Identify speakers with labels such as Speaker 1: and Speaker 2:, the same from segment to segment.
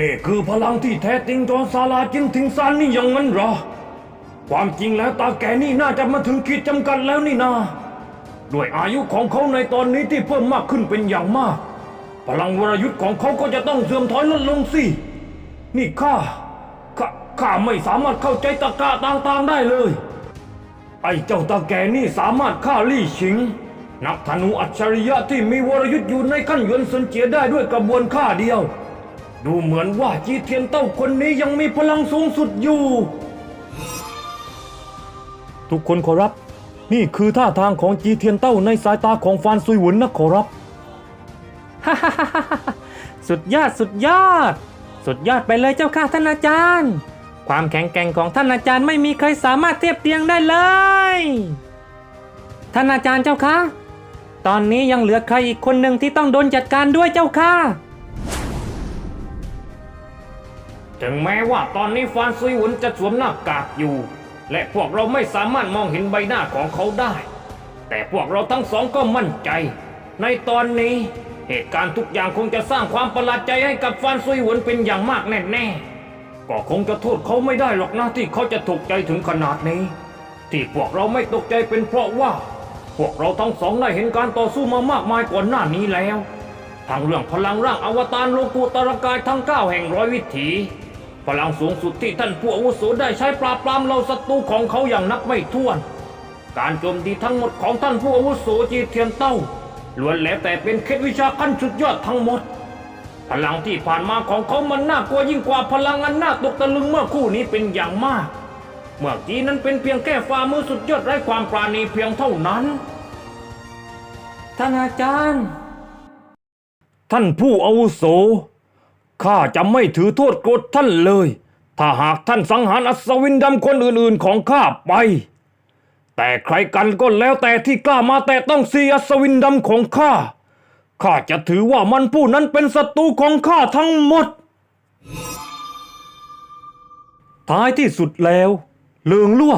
Speaker 1: นี่คือพลังที่แท้จริงจอซาลาจินทิงซานนี่ยังงั้นเหรอ ความจริงแล้วตาแกนี่น่าจะมาถึงขีดจำกัดแล้วนี่นาด้วยอายุของเขาในตอนนี้ที่เพิ่มมากขึ้นเป็นอย่างมาก พลังวรยุทธ์ของเขาก็จะต้องเสื่อมถอยลดลงสิ นี่ข้าข้าข้าไม่สามารถเข้าใจตะกะต่างๆได้เลย ไอ้เจ้าตาแกนี่สามารถฆ่าลี่ชิง นักธนูอัจฉริยะที่มีวรยุทธ์อยู่ในขั้นยวนเซินเจียได้ด้วยกระบวนฆ่าเดียว ดูเหมือนว่าจีเทียนเต้าคนนี้ยังมีพลังสูงสุดอยู่ ทุกคนขอรับ นี่คือท่าทางของจีเทียนเต้าในสายตาของฟานซุยหวุนนะขอรับ
Speaker 2: สุดยอดสุดยอด สุดยอดไปเลยเจ้าค่ะท่านอาจารย์ ความแข็งแกร่งของท่านอาจารย์ไม่มีใครสามารถเทียบเทียงได้เลย ท่านอาจารย์เจ้าค่ะตอนนี้ยังเหลือใครอีกคนหนึ่งที่ต้องโดนจัดการด้วยเจ้าค่ะ
Speaker 1: ถึงแม้ว่าตอนนี้ฟานซุยหวุนจะสวมหน้ากากอยู่ และพวกเราไม่สามารถมองเห็นใบหน้าของเขาได้ แต่พวกเราทั้งสองก็มั่นใจ ในตอนนี้ เหตุการณ์ทุกอย่างคงจะสร้างความประหลาดใจให้กับฟานซุยหวุนเป็นอย่างมากแน่ๆ ก็คงจะโทษเขาไม่ได้หรอกนะที่เขาจะตกใจถึงขนาดนี้ ที่พวกเราไม่ตกใจเป็นเพราะว่า พวกเราทั้งสองได้เห็นการต่อสู้มามากมายก่อนหน้านี้แล้วทั้งเรื่องพลังร่างอวตารโลกุตรกายทั้งเก้าแห่งร้อยวิถี พลังสูงสุดที่ท่านผู้อาวุโสได้ใช้ปราบปรามเราศัตรูของเขาอย่างนับไม่ถ้วน การโจมตีทั้งหมดของท่านผู้อาวุโสจีเทียนเต้าล้วนแล้วแต่เป็นเคล็ดวิชาขั้นสุดยอดทั้งหมด พลังที่ผ่านมาของเขามันน่ากลัวยิ่งกว่าพลังอันน่าตกตะลึงเมื่อคู่นี้เป็นอย่างมาก เมื่อกี้นั้นเป็นเพียงแค่ฝ่ามือสุดยอดไร้ความปราณีเพียงเท่านั้น
Speaker 2: ท่านอาจารย์
Speaker 1: ท่านผู้อาวุโส ข้าจะไม่ถือโทษโกรธท่านเลย ถ้าหากท่านสังหารอัศวินดำคนอื่นๆของข้าไป แต่ใครกันก็แล้วแต่ที่กล้ามาแต่ต้องสีอัศวินดำของข้า ข้าจะถือว่ามันผู้นั้นเป็นศัตรูของข้าทั้งหมด ท้ายที่สุดแล้วเลืองลั่ว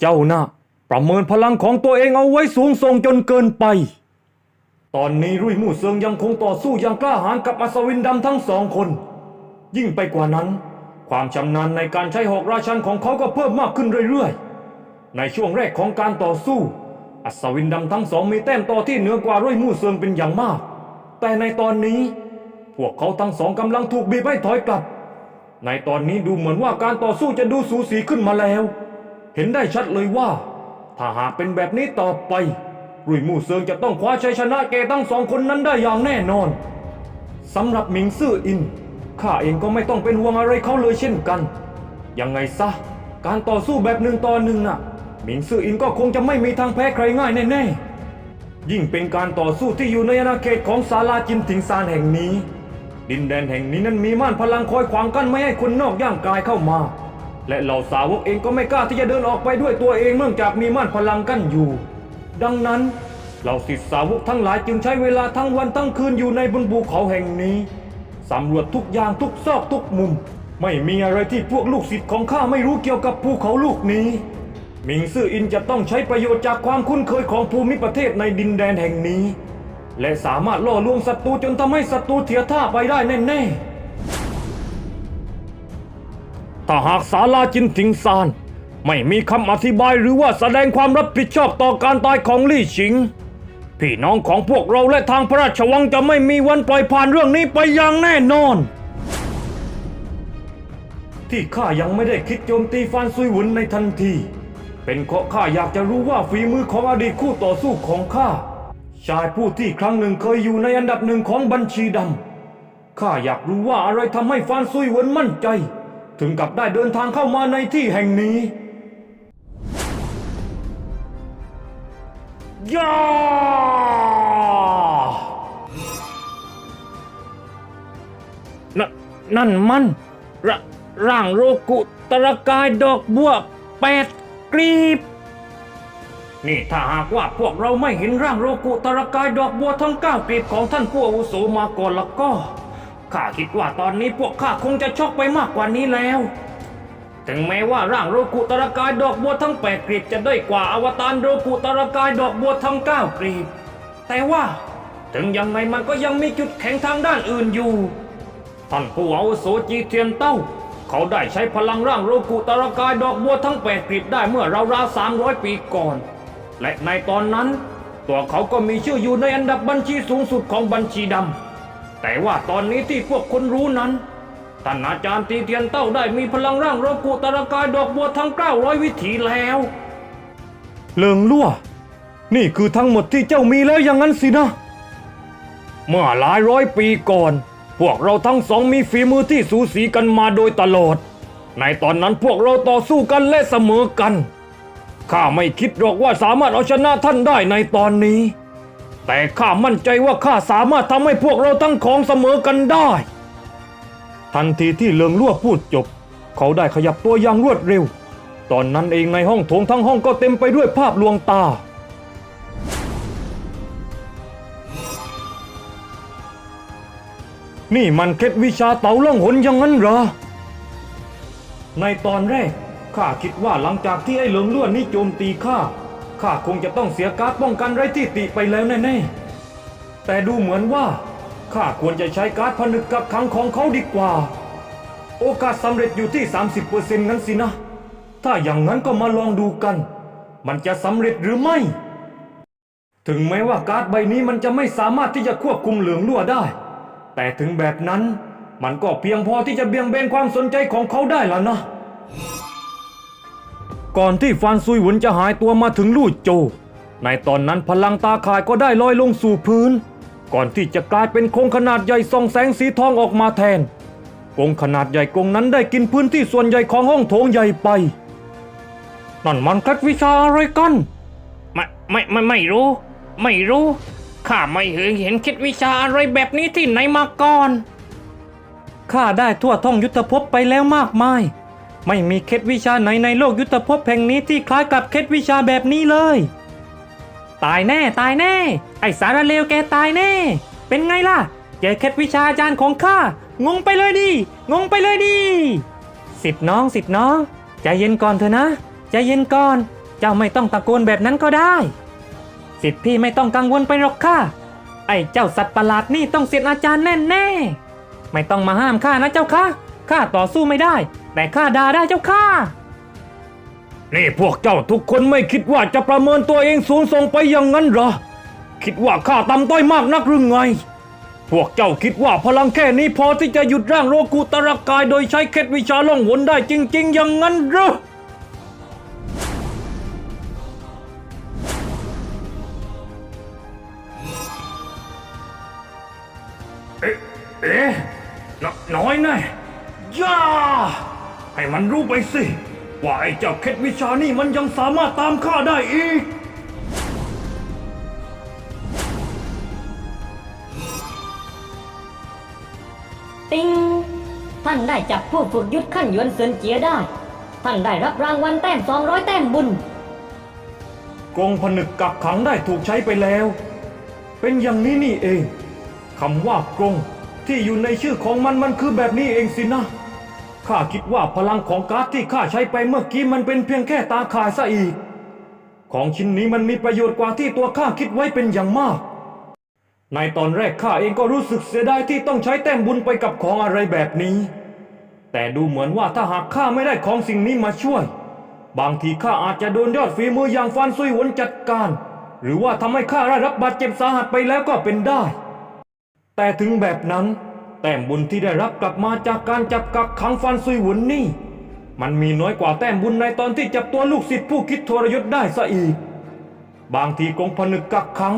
Speaker 1: เจ้าน่ะประเมินพลังของตัวเองเอาไว้สูงส่งจนเกินไป ตอนนี้รุ่ยมู่เซิงยังคงต่อสู้อย่างกล้าหาญกับอัศวินดำทั้งสองคน ยิ่งไปกว่านั้น ความชำนาญในการใช้หอกราชันของเขาก็เพิ่มมากขึ้นเรื่อยๆ ในช่วงแรกของการต่อสู้ อัศวินดำทั้งสองมีแต้มต่อที่เหนือกว่ารุ่ยมู่เซิงเป็นอย่างมาก แต่ในตอนนี้ พวกเขาทั้งสองกำลังถูกบีบให้ถอยกลับ ในตอนนี้ดูเหมือนว่าการต่อสู้จะดูสูสีขึ้นมาแล้ว เห็นได้ชัดเลยว่า ถ้าหากเป็นแบบนี้ต่อไป รุ่ยมู่เซิงจะต้องคว้าชัยชนะแกทั้งสองคนนั้นได้อย่างแน่นอนสำหรับหมิงซื่ออินข้าเองก็ไม่ต้องเป็นห่วงอะไรเขาเลยเช่นกัน ยังไงซะ การต่อสู้แบบหนึ่งต่อหนึ่งน่ะหมิงซื่ออินก็คงจะไม่มีทางแพ้ใครง่ายแน่ๆ ยิ่งเป็นการต่อสู้ที่อยู่ในอาณาเขตของศาลาจินถิงซานแห่งนี้ ดินแดนแห่งนี้นั้นมีม่านพลังคอยขวางกั้นไม่ให้คนนอกย่างกายเข้ามา และเหล่าสาวกเองก็ไม่กล้าที่จะเดินออกไปด้วยตัวเองเนื่องจากมีม่านพลังกั้นอยู่ ดังนั้นเหล่าศิษย์สาวกทั้งหลายจึงใช้เวลาทั้งวันทั้งคืนอยู่ในบนภูเขาแห่งนี้สำรวจทุกอย่างทุกซอกทุกมุม ไม่มีอะไรที่พวกลูกศิษย์ของข้าไม่รู้เกี่ยวกับภูเขาลูกนี้มิงซื่ออินจะต้องใช้ประโยชน์จากความคุ้นเคยของภูมิประเทศในดินแดนแห่งนี้ และสามารถล่อลวงศัตรูจนทำให้ศัตรูเถียท่าไปได้แน่ๆถ้าหากศาลาจินถิงซาน ไม่มีคำอธิบายหรือว่าแสดงความรับผิดชอบต่อการตายของลี่ชิง พี่น้องของพวกเราและทางพระราชวังจะไม่มีวันปล่อยผ่านเรื่องนี้ไปอย่างแน่นอน ที่ข้ายังไม่ได้คิดโจมตีฟานซุยหวุนในทันที เป็นเพราะข้าอยากจะรู้ว่าฝีมือของอดีตคู่ต่อสู้ของข้าชายผู้ที่ครั้งหนึ่งเคยอยู่ในอันดับหนึ่งของบัญชีดำข้าอยากรู้ว่าอะไรทำให้ฟานซุยหวนมั่นใจ ถึงกับได้เดินทางเข้ามาในที่แห่งนี้ ย่านั่นนั่นมันรร่างโรกุตรกายดอกบัวแปดกลีบ นี่ถ้าหากว่าพวกเราไม่เห็นร่างโรกุตรกายดอกบัวทั้งเก้ากลีบของท่านผู้อาวุโสมาก่อนแล้วก็ข้าคิดว่าตอนนี้พวกข้าคงจะช็อกไปมากกว่านี้แล้ว ถึงแม้ว่าร่างโรกุตรกายดอกบัวทั้งแปดกลีบจะด้อยกว่าอวตารโรกุตรกายดอกบัวทั้งเก้ากลีบแต่ว่า ถึงยังไงมันก็ยังมีจุดแข็งทางด้านอื่นอยู่ท่านผู้อาวุโสจีเทียนเต้า เขาได้ใช้พลังร่างโรกุตระกายดอกบัวทั้งแปดกลีบได้เมื่อราวๆสามร้อยปีก่อน และในตอนนั้น ตัวเขาก็มีชื่ออยู่ในอันดับบัญชีสูงสุดของบัญชีดำแต่ว่าตอนนี้ที่พวกคนรู้นั้น ท่านอาจารย์ตีเทียนเต้าได้มีพลังร่างโรกุตรกายดอกบัวทั้งเก้าร้อยวิถีแล้ว เลิงลั่ว นี่คือทั้งหมดที่เจ้ามีแล้วอย่างนั้นสินะ เมื่อหลายร้อยปีก่อน พวกเราทั้งสองมีฝีมือที่สูสีกันมาโดยตลอด ในตอนนั้นพวกเราต่อสู้กันและเสมอกัน ข้าไม่คิดหรอกว่าสามารถเอาชนะท่านได้ในตอนนี้ แต่ข้ามั่นใจว่าข้าสามารถทำให้พวกเราทั้งของเสมอกันได้ ทันทีที่เลิงลั่วพูดจบ เขาได้ขยับตัวอย่างรวดเร็ว ตอนนั้นเองในห้องโถงทั้งห้องก็เต็มไปด้วยภาพลวงตา นี่มันเคล็ดวิชาเต่าล่องหนอย่างนั้นเหรอ ในตอนแรกข้าคิดว่าหลังจากที่ไอ้เลิงล้วนนี่โจมตีข้า ข้าคงจะต้องเสียการ์ดป้องกันไร้ที่ติไปแล้วแน่ๆ แต่ดูเหมือนว่า ข้าควรจะใช้การ์ดผนึกกับขังของเขาดีกว่า โอกาสสำเร็จอยู่ที่ 30%งั้นสินะ ถ้าอย่างนั้นก็มาลองดูกัน มันจะสำเร็จหรือไม่ ถึงแม้ว่าการ์ดใบนี้มันจะไม่สามารถที่จะควบคุมเหลืองลั่วได้ แต่ถึงแบบนั้นมันก็เพียงพอที่จะเบี่ยงเบนความสนใจของเขาได้แล้วนะ ก่อนที่ฟานซุยหวนจะหายตัวมาถึงลู่โจ ในตอนนั้นพลังตาข่ายก็ได้ลอยลงสู่พื้น ก่อนที่จะกลายเป็นโครงขนาดใหญ่ส่องแสงสีทองออกมาแทนกรงขนาดใหญ่กรงนั้นได้กินพื้นที่ส่วนใหญ่ของห้องโถงใหญ่ไป นั่นมันเคล็ดวิชาอะไรกัน
Speaker 2: ไม่ไม่ไม่ไม่รู้ ไม่รู้ข้าไม่เคยเห็นคิดวิชาอะไรแบบนี้ที่ไหนมาก่อนข้าได้ทั่วท่องยุทธภพไปแล้วมากมาย ไม่มีเคล็ดวิชาไหนในโลกยุทธภพแห่งนี้ที่คล้ายกับเคล็ดวิชาแบบนี้เลย ตายแน่ตายแน่ ไอสารเลวแกตายแน่ เป็นไงล่ะเจอเคล็ดวิชาอาจารย์ของข้างงไปเลยดิงงไปเลยดิสิทธิ์น้องสิทธิ์น้องใจเย็นก่อนเถอะนะใจเย็นก่อน เจ้าไม่ต้องตะโกนแบบนั้นก็ได้ สิทธิ์พี่ไม่ต้องกังวลไปหรอกค่ะไอ้เจ้าสัตว์ประหลาดนี่ต้องเสียอาจารย์แน่แน่ไม่ต้องมาห้ามข้านะเจ้าค่ะข้าต่อสู้ไม่ได้ แต่ข้าด่าได้เจ้าค่ะ
Speaker 1: นี่พวกเจ้าทุกคนไม่คิดว่าจะประเมินตัวเองสูงส่งไปอย่างนั้นเหรอ คิดว่าข้าต่ำต้อยมากนักหรือไง พวกเจ้าคิดว่าพลังแค่นี้พอที่จะหยุดร่างโรกุตระกายโดยใช้เคล็ดวิชาล่องหนได้จริง ๆ อย่างนั้นหรอเอ๊ะเอ๊ะนน้อยแน่ย่าให้มันรู้ไปสิ ว่าไอ้เจ้าเคล็ดวิชานี่มันยังสามารถตามข้าได้อีก
Speaker 3: ติงท่านได้จับผู้ฝึกยุทธขั้นหยวนเซินเจียได้ ท่านได้รับรางวัลแต้ม 200 แต้มบุญ
Speaker 1: กรงผนึกกักขังได้ถูกใช้ไปแล้ว เป็นอย่างนี้นี่เองคำว่ากรงที่อยู่ในชื่อของมันมันคือแบบนี้เองสินะ ข้าคิดว่าพลังของการ์ดที่ข้าใช้ไปเมื่อกี้มันเป็นเพียงแค่ตาข่ายซะอีก ของชิ้นนี้มันมีประโยชน์กว่าที่ตัวข้าคิดไว้เป็นอย่างมาก ในตอนแรกข้าเองก็รู้สึกเสียดายที่ต้องใช้แต้มบุญไปกับของอะไรแบบนี้ แต่ดูเหมือนว่าถ้าหากข้าไม่ได้ของสิ่งนี้มาช่วย บางทีข้าอาจจะโดนยอดฝีมืออย่างฟานซุยหวนจัดการ หรือว่าทำให้ข้าได้รับบาดเจ็บสาหัสไปแล้วก็เป็นได้ แต่ถึงแบบนั้น แต้มบุญที่ได้รับกลับมาจากการจับกักขังฟานซุยหวนนี่ มันมีน้อยกว่าแต้มบุญในตอนที่จับตัวลูกศิษย์ผู้คิดทรยศได้ซะอีก บางทีกงผนึกกักขัง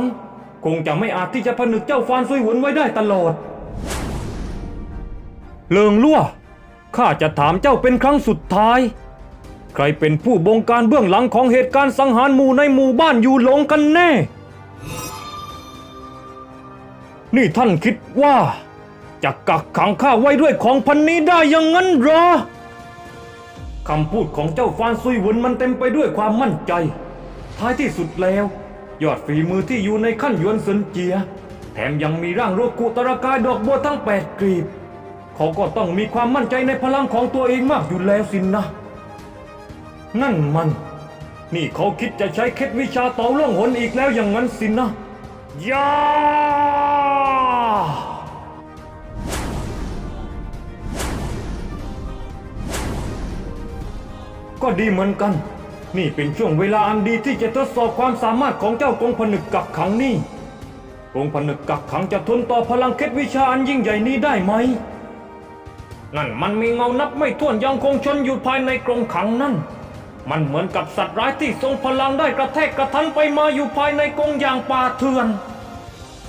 Speaker 1: คงจะไม่อาจที่จะผนึกเจ้าฟานซุยหวนไว้ได้ตลอด เลิงลั่วข้าจะถามเจ้าเป็นครั้งสุดท้าย ใครเป็นผู้บงการเบื้องหลังของเหตุการณ์สังหารหมู่ในหมู่บ้านอยู่หลงกันแน่ นี่ท่านคิดว่า จะกักขังข้าไว้ด้วยของพันนี้ได้อยังงั้นเหรอคำพูดของเจ้าฟานซุยหวนมันเต็มไปด้วยความมั่นใจ ท้ายที่สุดแล้ว ยอดฝีมือที่อยู่ในขั้นยวนเซินเจีย แถมยังมีร่างโรกุตระกายดอกบัวทั้งแปดกลีบ เขาก็ต้องมีความมั่นใจในพลังของตัวเองมากอยู่แล้วสินนะ นั่นมัน นี่เขาคิดจะใช้เคล็ดวิชาเต่าล่องหนอีกแล้วอย่างนั้นสินนะยา ก็ดีเหมือนกัน นี่เป็นช่วงเวลาอันดีที่จะทดสอบความสามารถของเจ้ากงผนึกกักขังนี่กงผนึกกักขังจะทนต่อพลังเคล็ดวิชาอันยิ่งใหญ่นี้ได้ไหม นั่นมันมีเงานับไม่ถ้วนยังคงชนอยู่ภายในกรงขังนั่น มันเหมือนกับสัตว์ร้ายที่ทรงพลังได้กระแทกกระทันไปมาอยู่ภายในกรงอย่างป่าเถื่อน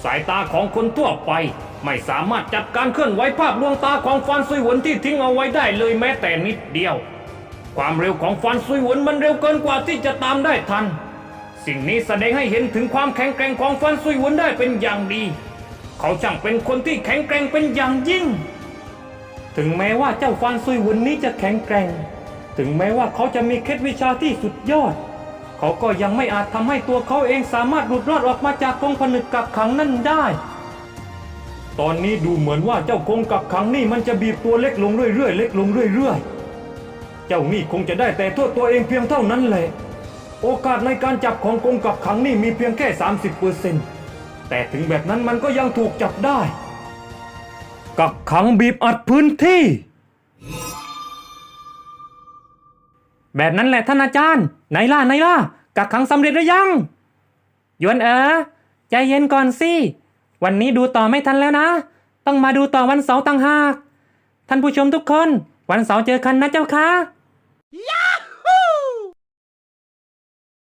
Speaker 1: สายตาของคนทั่วไปไม่สามารถจัดการเคลื่อนไหวภาพลวงตาของฟานซุยหวนที่ทิ้งเอาไว้ได้เลยแม้แต่นิดเดียว ความเร็วของฟานซุยหวนมันเร็วเกินกว่าที่จะตามได้ทัน สิ่งนี้แสดงให้เห็นถึงความแข็งแกร่งของฟานซุยหวนได้เป็นอย่างดี เขาช่างเป็นคนที่แข็งแกร่งเป็นอย่างยิ่ง ถึงแม้ว่าเจ้าฟานซุยหวนนี้จะแข็งแกร่ง ถึงแม้ว่าเขาจะมีเคล็ดวิชาที่สุดยอด เขาก็ยังไม่อาจทำให้ตัวเขาเองสามารถหลุดรอดออกมาจากกรงผนึกกักขังนั่นได้ตอนนี้ดูเหมือนว่าเจ้ากรงกักขังนี่มันจะบีบตัวเล็กลงเรื่อยๆ เล็กลงเรื่อย ๆ เจ้านี่คงจะได้แต่โทษตัวเองเพียงเท่านั้นแหละ โอกาสในการจับของกงกักขังนี่มีเพียงแค่ 30%แต่ถึงแบบนั้นมันก็ยังถูกจับได้ กักขังบีบอัดพื้นที่
Speaker 2: แบบนั้นแหละท่านอาจารย์ไหนล่ะไหนล่ะ กักขังสำเร็จหรือยังยวนเอ๋อใจเย็นก่อนสิ วันนี้ดูต่อไม่ทันแล้วนะ ต้องมาดูต่อวันเสาร์ต่างหาก ท่านผู้ชมทุกคน วันเสาร์เจอกันนะเจ้าค่ะ Yeah!